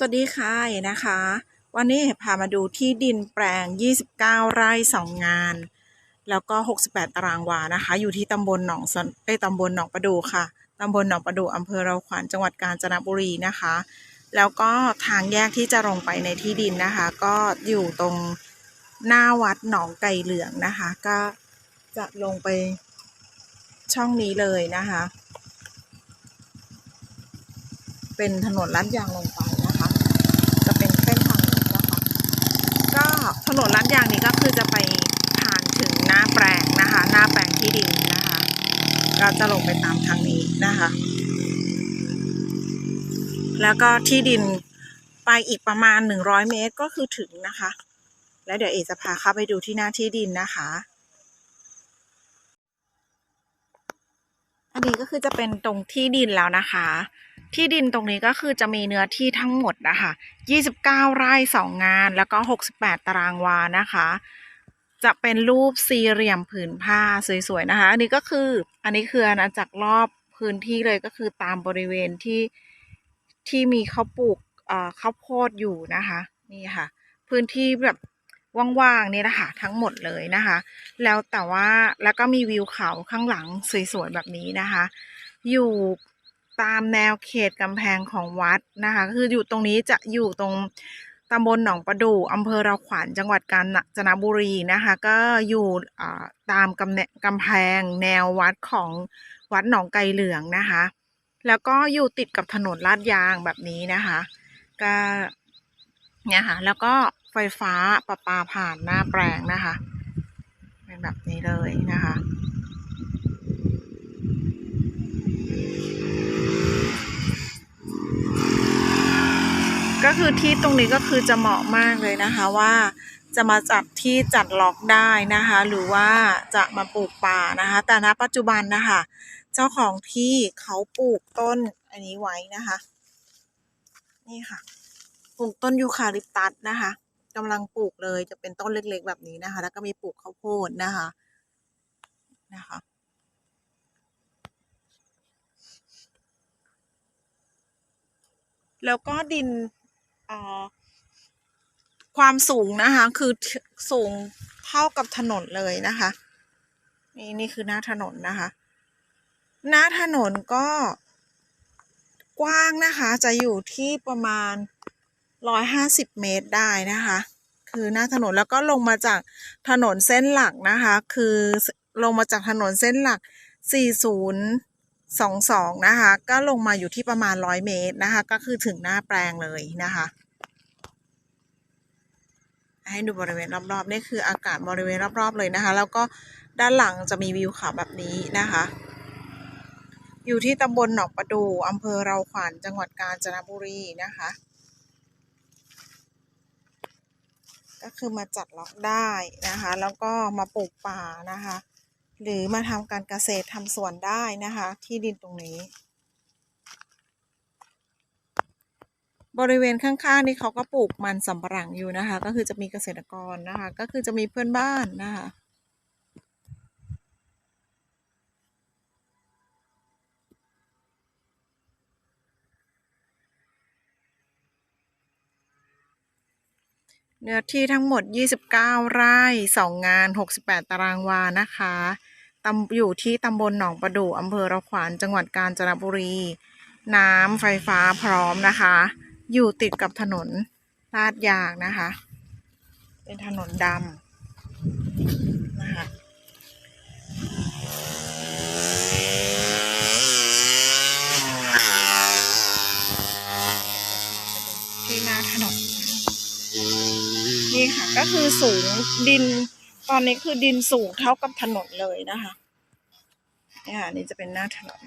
สวัสดีค่ะนะคะ วันนี้พามาดูที่ดินแปลง 29 ไร่ 2 งาน แล้วก็ 68 ตารางวานะคะ อยู่ที่ตำบลหนองสนเอ้ตำบลหนองประดูค่ะตำบลหนองประดูอำเภอเราขวัญจังหวัดกาญจนบุรีนะคะ แล้วก็ทางแยกที่จะลงไปในที่ดินนะคะ ก็อยู่ตรงหน้าวัดหนองไก่เหลืองนะคะ ก็จะลงไปช่องนี้เลยนะคะ เป็นถนนลาดยางลงไปนะคะ จะเป็นเส้นทางนี้นะคะ ก็ถนนลาด ยางนี้ก็คือจะไปผ่านถึงหน้าแปลงนะคะ หน้าแปลงที่ดินนะคะก็จะลงไปตามทางนี้นะคะ แล้วก็ที่ดินไปอีกประมาณ 100 เมตรก็คือถึงนะคะ แล้วเดี๋ยวเอจะพาเข้าไปดูที่หน้าที่ดินนะคะ อันนี้ก็คือจะเป็นตรงที่ดินแล้วนะคะ ที่ดินตรงนี้ก็คือจะมีเนื้อที่ทั้งหมดนะคะ29 ไร่ 2 งาน แล้วก็ 68 ตารางวานะคะ จะเป็นรูปสี่เหลี่ยมผืนผ้าสวยๆนะคะ อันนี้ก็คือ อันนี้คืออาณาจักรรอบพื้นที่เลยก็คือตามบริเวณที่ที่มีเขาปลูกข้าวโพดอยู่นะคะ นี่ค่ะ พื้นที่แบบว่างๆนี่นะคะทั้งหมดเลยนะคะ แล้วแต่ว่าแล้วก็มีวิวเขาข้างหลังสวยๆแบบนี้นะคะ อยู่ ตามแนวเขตกำแพงของวัดนะคะ คืออยู่ตรงนี้จะอยู่ตรงตำบลหนองประดู่อำเภอเราขวัญจังหวัดกาญจนบุรีนะคะ ก็อยู่ตามกำแนกำแพงแนววัดของวัดหนองไก่เหลืองนะคะ แล้วก็อยู่ติดกับถนนลาดยางแบบนี้นะคะ ก็เนี่ยค่ะ แล้วก็ไฟฟ้าประปาผ่านหน้าแปลงนะคะ เป็นแบบนี้เลยนะคะ ก็คือที่ตรงนี้ก็คือจะเหมาะมากเลยนะคะว่าจะมาจัดที่จัดล็อกได้นะคะ หรือว่าจะมาปลูกป่านะคะ แต่ณปัจจุบันนะคะ เจ้าของที่เขาปลูกต้นอันนี้ไว้นะคะ นี่ค่ะ ปลูกต้นยูคาลิปตัสนะคะกำลังปลูกเลยจะเป็นต้นเล็ก ๆ แบบนี้นะคะ แล้วก็มีปลูกข้าวโพดนะคะนะคะแล้วก็ดิน ความสูงนะคะ คือสูงเท่ากับถนนเลยนะคะ นี่นี่คือหน้าถนนนะคะ หน้าถนนก็กว้างนะคะ จะอยู่ที่ประมาณร้อยห้าสิบเมตรได้นะคะ คือหน้าถนนแล้วก็ลงมาจากถนนเส้นหลักนะคะ คือลงมาจากถนนเส้นหลัก 4022นะคะ ก็ลงมาอยู่ที่ประมาณ100เมตรนะคะ ก็คือถึงหน้าแปลงเลยนะคะให้ดูบริเวณรอบๆนี่คืออากาศบริเวณรอบ ๆ เลยนะคะ แล้วก็ด้านหลังจะมีวิวเขาแบบนี้นะคะ อยู่ที่ตำบลหนองประดูอำเภอเราขวัญจังหวัดกาญจนบุรีนะคะ ก็คือมาจัดล็อกได้นะคะ แล้วก็มาปลูกป่านะคะ หรือมาทำการเกษตรทำสวนได้นะคะ ที่ดินตรงนี้ บริเวณข้างๆนี่เขาก็ปลูกมันสำปะหลังอยู่นะคะ ก็คือจะมีเกษตรกรนะคะ ก็คือจะมีเพื่อนบ้านนะคะ เนื้อที่ทั้งหมด 29 ไร่ 2 งาน 68 ตารางวานะคะตำอยู่ที่ตำบลหนองประดู่อำเภอระขวานจังหวัดกาญจนบุรี น้ำไฟฟ้าพร้อมนะคะ อยู่ติดกับถนนลาดยางนะคะ เป็นถนนดำนะคะที่หน้าถนน นี่ค่ะ ก็คือสูงดิน ตอนนี้คือดินสูงเท่ากับถนนเลยนะคะนี่ค่ะนี่จะเป็นหน้าถนน